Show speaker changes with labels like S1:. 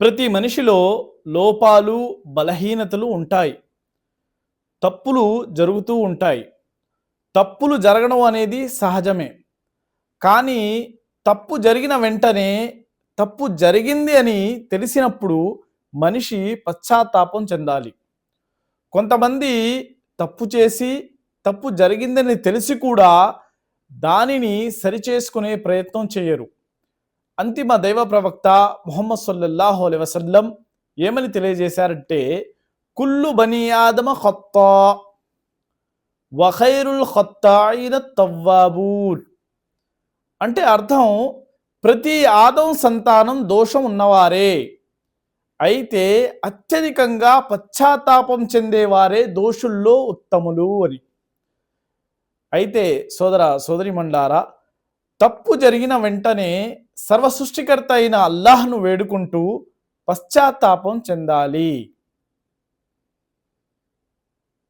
S1: ప్రతి మనిషిలో లోపాలు బలహీనతలు ఉంటాయి. తప్పులు జరుగుతూ ఉంటాయి. తప్పులు జరగడం అనేది సహజమే. కానీ తప్పు జరిగిన వెంటనే తప్పు జరిగింది అని తెలిసినప్పుడు మనిషి పశ్చాత్తాపం చెందాలి. కొంతమంది తప్పు చేసి తప్పు జరిగిందని తెలిసి కూడా దానిని సరిచేసుకునే ప్రయత్నం చేయరు. అంతిమ దైవ ప్రవక్త ముహమ్మద్ సొల్లహు అలైహి వసల్లం ఏమని తెలియజేశారంటే కుల్లు బనీ ఆదమ ఖత్తా వఖైరుల్ ఖత్తాయిన తవ్వాబూన్ అంటే అర్థం ప్రతి ఆదం సంతానం దోషం ఉన్నవారే అయితే అత్యధికంగా పశ్చాత్తాపం చెందేవారే దోషుల్లో ఉత్తములు అని. అయితే సోదర సోదరి మండారా తప్పు జరిగిన వెంటనే సర్వ సృష్టికర్త అయిన అల్లాహ్ను వేడుకుంటూ పశ్చాత్తాపం చెందాలి.